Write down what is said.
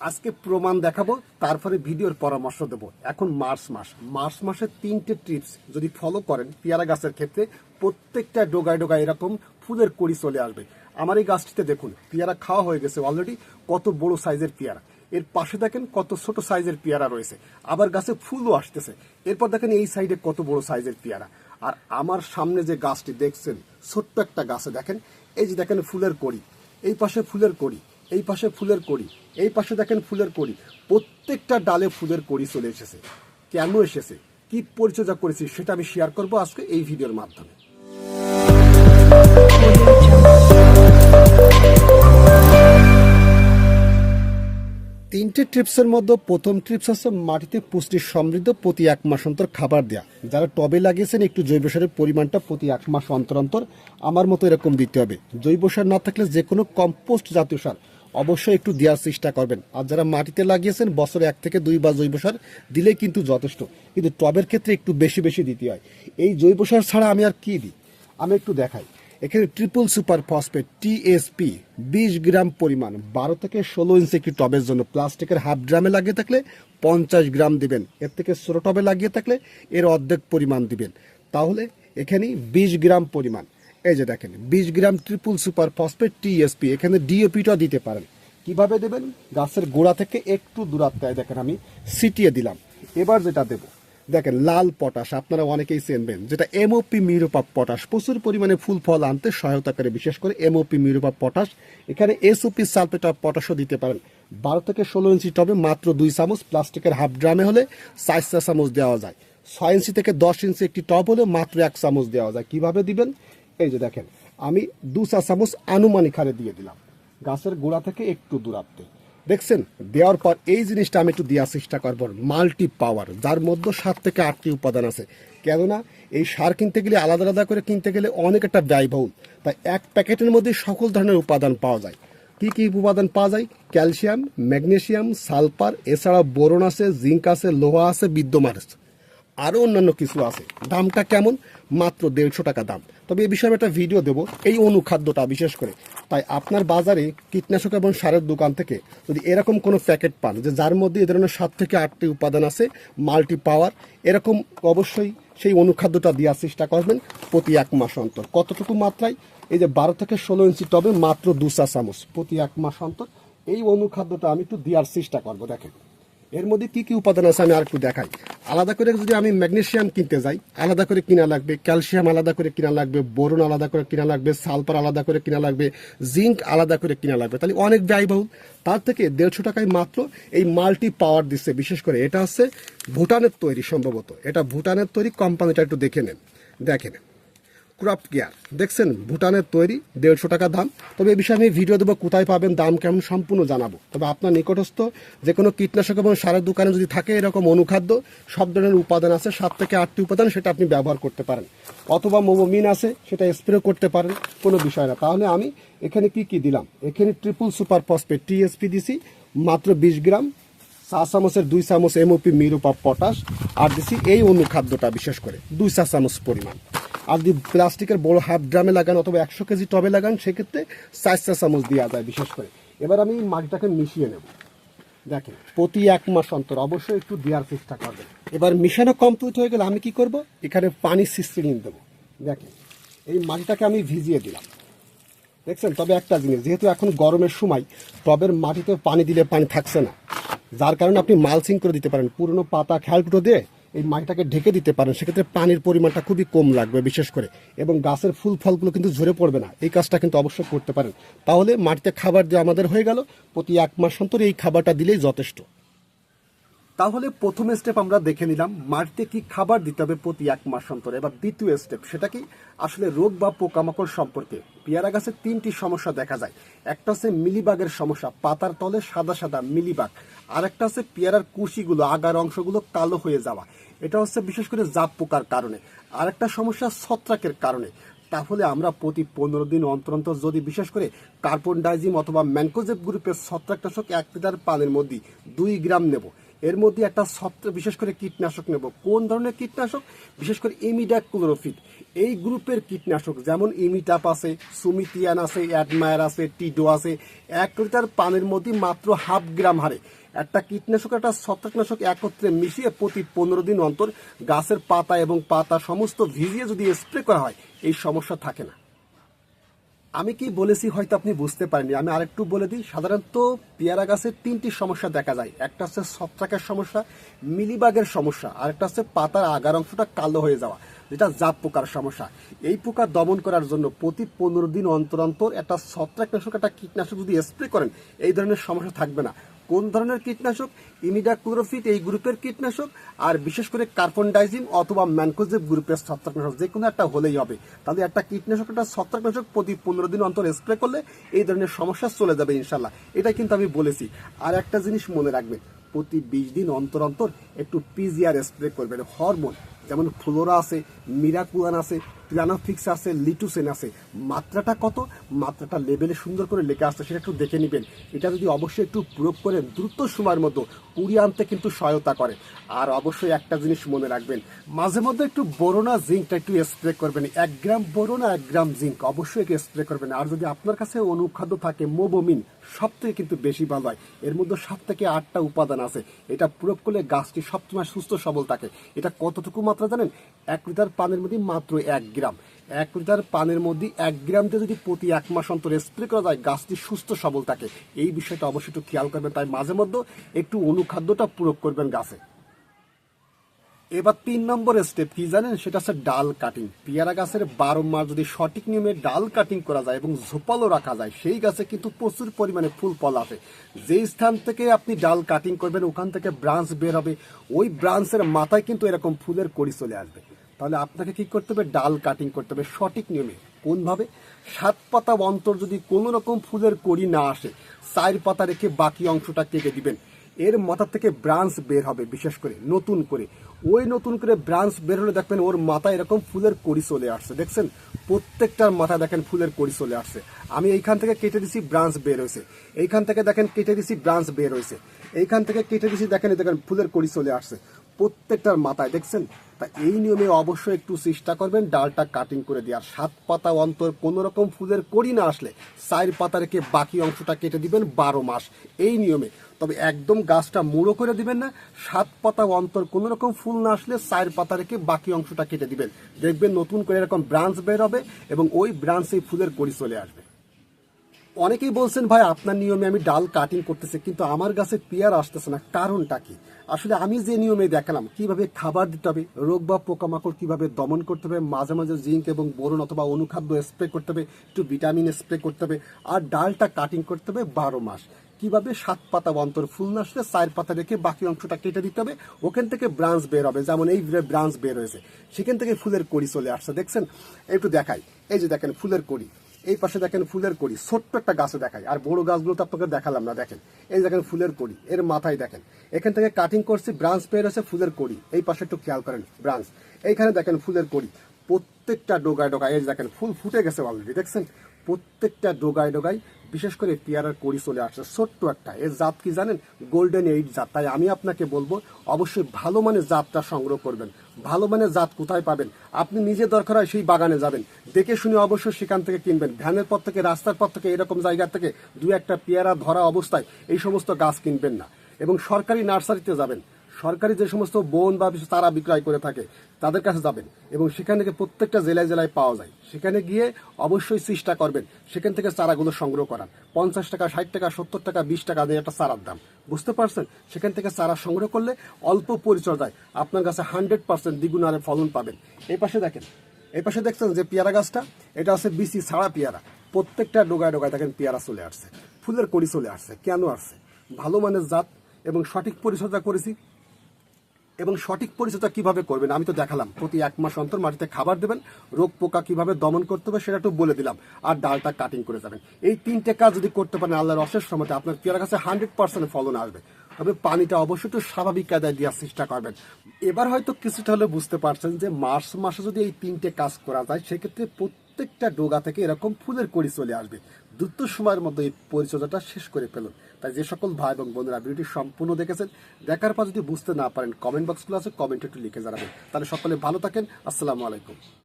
আজকে প্রমাণ দেখাবো, তারপরে ভিডিওর পরামর্শ দেব। এখন মার্চ মাস। মার্চ মাসের তিনটে টিপস যদি ফলো করেন পেয়ারা গাছের ক্ষেত্রে, প্রত্যেকটা ডোগায় ডোগায় এরকম ফুলের কড়ি চলে আসবে। আমার এই গাছটিতে দেখুন, পেয়ারা খাওয়া হয়ে গেছে অলরেডি কত বড় সাইজের পেয়ারা। এর পাশে দেখেন কত ছোট সাইজের পেয়ারা রয়েছে। আবার গাছে ফুলও আসতেছে। এরপর দেখেন এই সাইডে কত বড় সাইজের পেয়ারা। আর আমার সামনে যে গাছটি দেখছেন, ছোট্ট একটা গাছে দেখেন, এই যে দেখেন ফুলের কড়ি, এই পাশে ফুলের কড়ি, এই পাশে ফুলের কড়ি, এই পাশে দেখেন ফুলের কড়ি, প্রত্যেকটা ডালে ফুলের কড়ি চলে এসেছে। কেন এসেছে? কি পরিচর্যা করেছি সেটা আমি শেয়ার করব আজকে এই ভিডিওর মাধ্যমে। তিনটে ট্রিপসের মধ্যে প্রথম ট্রিপস হচ্ছে মাটিতে পুষ্টি সমৃদ্ধ প্রতি এক মাস অন্তর খাবার দেওয়া যারা টবে লাগিয়েছেন, একটু জৈব সারের পরিমাণটা প্রতি এক মাস অন্তর অন্তর আমার মতো এরকম দিতে হবে। জৈব সার না থাকলে যে কোনো কম্পোস্ট জাতীয় সার অবশ্যই একটু দেওয়ার চেষ্টা করবেন। আর যারা মাটিতে লাগিয়েছেন, বছরে এক থেকে দুই বা জৈব সার দিলেই কিন্তু যথেষ্ট। কিন্তু টবের ক্ষেত্রে একটু বেশি বেশি দিতে হয়। এই জৈব সার ছাড়া আমি আর কি দিই? আমি একটু দেখাই। এখানে ট্রিপল সুপার ফসফেট টিএসপি বিশ গ্রাম পরিমাণ, বারো থেকে ষোলো ইঞ্চি একটি টবের জন্য। প্লাস্টিকের হাফ ড্রামে লাগিয়ে থাকলে পঞ্চাশ গ্রাম দিবেন। এর থেকে ষোলো টবে লাগিয়ে থাকলে এর অর্ধেক পরিমাণ দিবেন। তাহলে এখানে বিশ গ্রাম পরিমাণ। এই যে দেখেন, বিশ gram triple super phosphate TSP এখানে ডিওপিটা দিতে পারেন। কীভাবে দেবেন? গাছের গোড়া থেকে একটু দূরত্বায় দেখেন আমি সিটিয়ে দিলাম। এবার যেটা দেবো দেখেন, লাল পটাশ আপনারা অনেকেই চেনবেন, যেটা এমওপি মিউরোপাপ পটাশ। প্রচুর পরিমাণে ফুল ফল আনতে সহায়তা করে, বিশেষ করে এমওপি মিউরোপাপ পটাশ। এখানে এসওপি সালফেট অফ পটাশও দিতে পারেন। বারো থেকে ষোলো ইঞ্চি টবে মাত্র দুই চামচ প্লাস্টিকের হাফ ড্রামে হলে চার চামচ দেওয়া যায়। ছয় ইঞ্চি থেকে দশ ইঞ্চি একটি টব হলে মাত্র এক চামচ দেওয়া যায়। কীভাবে দিবেন? এই যে দেখেন, আমি দু চা চামচ আনুমানিক হারে দিয়ে দিলাম। গাছের গোড়া থেকে একটু দূরাত্বে। দেখছেন, দেওয়ার পর এই জিনিসটা আমি একটু দেওয়ার চেষ্টা করব মাল্টি পাওয়ার যার মধ্যে সাত থেকে আটটি উপাদান আছে। কেননা, এই সার কিনতে গেলে আলাদা আলাদা করে কিনতে গেলে অনেক একটা ব্যয়বহুল। তাই এক প্যাকেটের মধ্যে সকল ধরনের উপাদান পাওয়া যায়। কি কি উপাদান পাওয়া যায়? ক্যালসিয়াম ম্যাগনেশিয়াম সালফার এছাড়া বোরন আছে, জিঙ্ক আছে, লোহা আছে, বিদ্যমান আছে। আরও অন্যান্য কিছু আছে। দামটা কেমন? মাত্র দেড়শো টাকা দাম। তবে এই বিষয়ে একটা ভিডিও দেবো। এই অনুখাদ্যটা বিশেষ করে। তাই আপনার বাজারে কীটনাশক এবং সারের দোকান থেকে যদি এরকম কোনো প্যাকেট পান, যে যার মধ্যে এ ধরনের সাত থেকে আটটি উপাদান আছে মাল্টি পাওয়ার এরকম অবশ্যই সেই অনুখাদ্যটা দেওয়ার চেষ্টা করবেন প্রতি এক মাস অন্তর। কতটুকু মাত্রায়? এই যে বারো থেকে ষোলো ইঞ্চি টবে মাত্র দু চা চামচ প্রতি এক মাস অন্তর। এই অনুখাদ্যটা আমি একটু দেওয়ার চেষ্টা করব, দেখেন। এর মধ্যে কি কি উপাদান আছে আমি আর একটু দেখাই। আলাদা করে যদি আমি ম্যাগনেশিয়াম কিনতে যাই, আলাদা করে কিনা লাগবে ক্যালসিয়াম, আলাদা করে কিনা লাগবে বোরন, আলাদা করে কিনা লাগবে সালফার, আলাদা করে কিনা লাগবে জিঙ্ক, আলাদা করে কিনা লাগবে। তাহলে অনেক ব্যয়বহুল তার থেকে দেড়শো টাকায় মাত্র এই মাল্টি পাওয়ার দিচ্ছে। বিশেষ করে এটা হচ্ছে ভুটানের তৈরি সম্ভবত। এটা ভুটানের তৈরি কোম্পানিটা একটু দেখে নেন। দেখে নেন। ক্রপ কেয়ার দেখছেন, ভুটানের তৈরি, দেড়শো টাকা দাম। তবে এই বিষয়ে আমি ভিডিও দেবো, কোথায় পাবেন, দাম কেমন সম্পূর্ণ জানাব। তবে আপনার নিকটস্থ যে কোনো কীটনাশক এবং সারের দোকানে যদি থাকে এরকম অনুখাদ্য, সব ধরনের উপাদান আছে, সাত থেকে আটটি উপাদান সেটা আপনি ব্যবহার করতে পারেন। অথবা মোমোমিন আছে, সেটা স্প্রে করতে পারেন, কোনো বিষয় না। তাহলে আমি এখানে কি কি দিলাম? এখানে ট্রিপল সুপার ফসফেট টিএসপি দিছি মাত্র বিশ গ্রাম, চা চামচের দুই চামচ এমওপি মিরুপা পটাশ, আর দিছি এই অনুখাদ্যটা বিশেষ করে, দুই চা চামচ পরিমাণ। যদি প্লাস্টিকের বড় হাফ ড্রামে লাগান অথবা একশো কেজি টবে লাগান, সেক্ষেত্রে চা চামচ দেওয়া যায় বিশেষ করে। এবার আমি মাটিটাকে মিশিয়ে নেব। দেখেন, প্রতি এক মাস অন্তর অবশ্যই একটু দেওয়ার চেষ্টা করবেন। এবার মিশানো কমপ্লিট হয়ে গেলে আমি কি করব? এখানে পানি সিস্টেম দেবো। দেখেন, এই মাটিটাকে আমি ভিজিয়ে দিলাম। দেখছেন? তবে একটা জিনিস, যেহেতু এখন গরমের সময়, টবের মাটিতে পানি দিলে পানি থাকছে না। যার কারণে আপনি মালচিং করে দিতে পারেন। পুরনো পাতা খেয়ালটুটো দিয়ে এই মাটিটাকে ঢেকে দিতে পারেন, সেক্ষেত্রে পানির পরিমাণটা খুবই কম লাগবে বিশেষ করে। এবং গাছের ফুল ফলগুলো কিন্তু ঝরে পড়বে না। এই কাজটা কিন্তু অবশ্যই করতে পারেন। তাহলে মাটিতে খাবার দেওয়া আমাদের হয়ে গেল। প্রতি এক মাস অন্তর এই খাবারটা দিলেই যথেষ্ট। তাহলে প্রথম স্টেপ আমরা দেখে নিলাম, মাটিতে কি খাবার দিতে হবে প্রতি এক মাস অন্তর। এবার দ্বিতীয় স্টেপ সেটা কি? আসলে রোগ বা পোকামাকড় সম্পর্কে। পেয়ারা গাছে তিনটি সমস্যা দেখা যায়। একটা হচ্ছে মিলিবাগের সমস্যা, পাতার তলে সাদা সাদা মিলিবাগ। আর একটা হচ্ছে পেয়ারার কুশিগুলো, আগার অংশগুলো কালো হয়ে যাওয়া। এটা হচ্ছে বিশেষ করে জাপ পোকার কারণে। আর একটা সমস্যা ছত্রাকের কারণে। তাহলে আমরা প্রতি পনেরো দিন অন্তর অন্তর যদি বিশেষ করে কার্বন ডাইজিম অথবা ম্যানকোজেব গ্রুপের ছত্রাকনাশক এক লিটার পানের মধ্যে দুই গ্রাম নেব। এর মধ্যে একটা ছত্রাক বিশেষ করে কীটনাশক নেব। কোন ধরনের কীটনাশক? বিশেষ করে ইমিডাক ক্লোরোফিট এই গ্রুপের কীটনাশক, যেমন ইমিটাপ আছে সুমিতিয়ান আছে, অ্যাডমায়ার আছে, টিডো আছে, এক লিটার পানির মধ্যে মাত্র হাফ গ্রাম হারে। একটা কীটনাশক, একটা ছত্রাকনাশক একত্রে মিশিয়ে প্রতি পনেরো দিন অন্তর গাছের পাতা এবং পাতা সমস্ত ভিজিয়ে যদি স্প্রে করা হয়, এই সমস্যা থাকে না। আমি কি বলেছি হয়তো আপনি বুঝতে পারেননি। আমি আরেকটু বলে দিই, সাধারণত পেয়ারা গাছের তিনটি সমস্যা দেখা যায়। একটা হচ্ছে ছত্রাকের সমস্যা, মিলিবাগের সমস্যা আরেকটা হচ্ছে পাতার আগার অংশটা কালো হয়ে যাওয়া, যেটা জাপ পোকার সমস্যা। এই পোকা দমন করার জন্য প্রতি পনেরো দিন অন্তর অন্তর একটা ছত্রাকনাশক, একটা কীটনাশক যদি স্প্রে করেন, এই ধরনের সমস্যা থাকবে না। কোন ধরনের কীটনাশক? ইমিডাক্লোরোফিট এই গ্রুপের কীটনাশক। আর বিশেষ করে কার্বন ডাইজিম অথবা ম্যানকোজেব গ্রুপের ছত্রাকনাশক, যে কোনো একটা হলেই হবে। তাহলে একটা কীটনাশক, একটা ছত্রাকনাশক প্রতি পনেরো দিন অন্তর স্প্রে করলে এই ধরনের সমস্যা চলে যাবে ইনশাল্লাহ এটা কিন্তু আমি বলেছি। আর একটা জিনিস মনে রাখবেন, প্রতি বিশ দিন অন্তর অন্তর একটু পিজিআর স্প্রে করবেন। হরমোন, যেমন ফ্লোরা আছে, মিরাকুলান আছে প্লানোফিক্স আছে লিটুসেন আছে। মাত্রাটা কত? মাত্রাটা লেভেলে সুন্দর করে লেখা আসছে সেটা একটু দেখে নেবেন। এটা যদি অবশ্যই একটু প্রয়োগ করে দ্রুত সময়ের মতো কুড়িয়ে আনতে কিন্তু সহায়তা করে। আর অবশ্যই একটা জিনিস মনে রাখবেন, মাঝে মধ্যে একটু বোরোনা জিঙ্কটা একটু স্প্রে করবেন। এক গ্রাম বোরোনা, এক গ্রাম জিঙ্ক, অবশ্যই একটু স্প্রে করবেন। আর যদি আপনার কাছে অনুখাদ্য থাকে মোবোমিন সব থেকে কিন্তু বেশি ভালো হয়। এর মধ্যে সাত থেকে আটটা উপাদান আছে। এটা প্রয়োগ করলে গাছটি সবসময় সুস্থ সবল থাকে। এটা কতটুকু মাত্রা জানেন? এক লিটার পানের মধ্যে মাত্র এক গ্রাম। এক লিটার পানের মধ্যে এক গ্রাম দিয়ে যদি প্রতি এক মাস অন্তর স্প্রে করা যায়, গাছটি সুস্থ সবল থাকে। এই বিষয়টা অবশ্যই একটু খেয়াল করবেন। তাই মাঝে মধ্যে একটু অনুখাদ্যটা প্রয়োগ করবেন গাছে। এবার তিন নম্বর স্টেপ কি জানেন? সেটা হচ্ছে ডাল কাটিং পেয়ারা গাছের বারো মাস যদি সঠিক নিয়মে ডাল কাটিং করা যায় এবং ঝোপালও রাখা যায়, সেই গাছে কিন্তু প্রচুর পরিমাণে ফুল ফল আসে। যে স্থান থেকে আপনি ডাল কাটিং করবেন, ওখান থেকে ব্রাঞ্চ বের হবে। ওই ব্রাঞ্চের মাথায় কিন্তু এরকম ফুলের কড়ি চলে আসবে। তাহলে আপনাকে কি করতে হবে? ডাল কাটিং করতে হবে সঠিক নিয়মে। কোনভাবে? সাত পাতা অন্তর যদি কোনো রকম ফুলের কড়ি না আসে, চার পাতা রেখে বাকি অংশটা কেটে দিবেন। এর মাথা থেকে ব্রাঞ্চ বের হবে, বিশেষ করে নতুন করে। ওই নতুন করে ব্রাঞ্চ বের হলে দেখবেন ওর মাথায় এরকম ফুলের কড়ি চলে আসছে। দেখছেন? প্রত্যেকটার মাথায় দেখেন ফুলের কড়ি চলে আসছে। আমি এইখান থেকে কেটে দিছি ব্রাঞ্চ বের হয়েছে। এইখান থেকে দেখেন কেটে দিছি ব্রাঞ্চ বের হয়েছে। এইখান থেকে কেটে দিছি দেখেন দেখেন ফুলের কড়ি চলে আসছে। প্রত্যেকটার মাথায়, দেখছেন? তা এই নিয়মে অবশ্যই একটু চেষ্টা করবেন ডালটা কাটিং করে দেওয়ার। সাত পাতা অন্তর কোনো রকম ফুলের কড়ি না আসলে চার পাতা রেখে বাকি অংশটা কেটে দিবেন বারো মাস। এই নিয়মে। তবে একদম গাছটা মুড়ো করে দিবেন না, সাত পাতা অন্তর কোনো রকম ফুল না আসলে চার পাতা রেখে বাকি অংশটা কেটে দিবেন। দেখবেন নতুন করে এরকম ব্রাঞ্চ বের হবে এবং ওই ব্রাঞ্চে ফুলের কড়ি চলে আসবে। অনেকেই বলছেন, ভাই, আপনার নিয়মে আমি ডাল কাটিং করতেছি, কিন্তু আমার গাছে পেয়ার আসতেছে না। কারণটা কি? আসলে আমি যে নিয়মে দেখালাম, কীভাবে খাবার দিতে হবে, রোগ বা পোকামাকড় কীভাবে দমন করতে হবে, মাঝে মাঝে জিঙ্ক এবং বোরন অথবা অনুখাদ্য স্প্রে করতে হবে, একটু ভিটামিন স্প্রে করতে হবে, আর ডালটা কাটিং করতে হবে বারো মাস। কীভাবে সাত পাতা অন্তর ফুল আসলে চার পাতা রেখে বাকি অংশটা কেটে দিতে হবে, ওখান থেকে ব্রাঞ্চ বের হবে, যেমন এই ব্রাঞ্চ বের হয়েছে। সেখান থেকে ফুলের কড়ি চলে আসছে। দেখছেন? একটু দেখাই। এই যে দেখেন, ফুলের কড়ি। এই পাশে দেখেন ফুলের কড়ি, ছোট্ট একটা গাছে দেখায় আর বড় গাছগুলো তো আপনাকে দেখালাম না, দেখেন। এই দেখেন ফুলের কড়ি, এর মাথায় দেখেন। এখান থেকে কাটিং করছি ব্রাঞ্চ পেয়ে রয়েছে ফুলের কড়ি। এই পাশে একটু খেয়াল করেন ব্রাঞ্চ এইখানে দেখেন ফুলের কড়ি। প্রত্যেকটা ডোগায় ডোগায়, এই দেখেন, ফুল ফুটে গেছে অলরেডি দেখছেন? প্রত্যেকটা ডোগায় ডোগায়, বিশেষ করে পেয়ারার কড়ি চলে আসছে, ছোট্ট একটা। এর জাত কি জানেন? গোল্ডেন এইট জাত। তাই আমি আপনাকে বলব, অবশ্যই ভালো মানের জাতটা সংগ্রহ করবেন। ভালো মানের জাত কোথায় পাবেন? আপনি নিজে দরকার হয় সেই বাগানে যাবেন। দেখে শুনে অবশ্যই সেখান থেকে কিনবেন। ভ্যানের পর থেকে, রাস্তার পর থেকে, এরকম জায়গা থেকে দু একটা পেয়ারা ধরা অবস্থায় এই সমস্ত গাছ কিনবেন না। এবং সরকারি নার্সারিতে যাবেন। সরকারি যে সমস্ত বন বা তারা বিক্রয় করে থাকে, তাদের কাছে যাবেন এবং সেখান থেকে প্রত্যেকটা জেলায় জেলায় পাওয়া যায়। সেখানে গিয়ে অবশ্যই চেষ্টা করবেন। সেখান থেকে চারাগুলো সংগ্রহ করার। পঞ্চাশ টাকা, ষাট টাকা, সত্তর টাকা, বিশ টাকা দিয়ে একটা চারার দাম। বুঝতে পারছেন? সেখান থেকে চারা সংগ্রহ করলে অল্প পরিচর্যায় আপনার কাছে হান্ড্রেড পার্সেন্ট দ্বিগুণ আরে ফলন পাবেন। এই পাশে দেখেন এই পাশে দেখছেন যে পেয়ারা গাছটা, এটা হচ্ছে বিসি ছাড়া পেয়ারা। প্রত্যেকটা ডোগায় ডোগায় দেখেন পেয়ারা চলে আসছে। ফুলের কড়ি চলে আসছে, কেন আসছে? ভালো মানের জাত এবং সঠিক পরিচর্যা করেছি। এবং সঠিক পরিচর্যা কীভাবে করবেন, আমি তো দেখালাম। প্রতি এক মাস অন্তর মাটিতে খাবার দেবেন, রোগ পোকা কীভাবে দমন করতে হবে সেটা একটু বলে দিলাম। আর ডালটা কাটিং করে যাবেন। এই তিনটে কাজ যদি করতে পারেন, আল্লাহর অশেষ সময় আপনার পেয়ারা গাছে হান্ড্রেড পার্সেন্ট ফলন আসবে। তবে পানিটা অবশ্যই একটু স্বাভাবিক কায়দায় দেওয়ার চেষ্টা করবেন। এবার হয়তো কিছুটা হলে বুঝতে পারছেন যে মার্চ মাসে যদি এই তিনটে কাজ করা যায়, সেক্ষেত্রে প্রত্যেকটা ডোগা থেকে এরকম ফুলের কড়ি চলে আসবে। দ্রুত সময়ের মধ্যে এই পরিচর্যাটা শেষ করে ফেলুন। তাই যে সকল ভাই এবং বোনেরা ভিডিওটি সম্পূর্ণ দেখেছেন, দেখার পর যদি বুঝতে না পারেন কমেন্ট বক্সগুলো আছে কমেন্ট একটু লিখে জানাবেন। তাহলে সকলে ভালো থাকেন, আসসালামু আলাইকুম।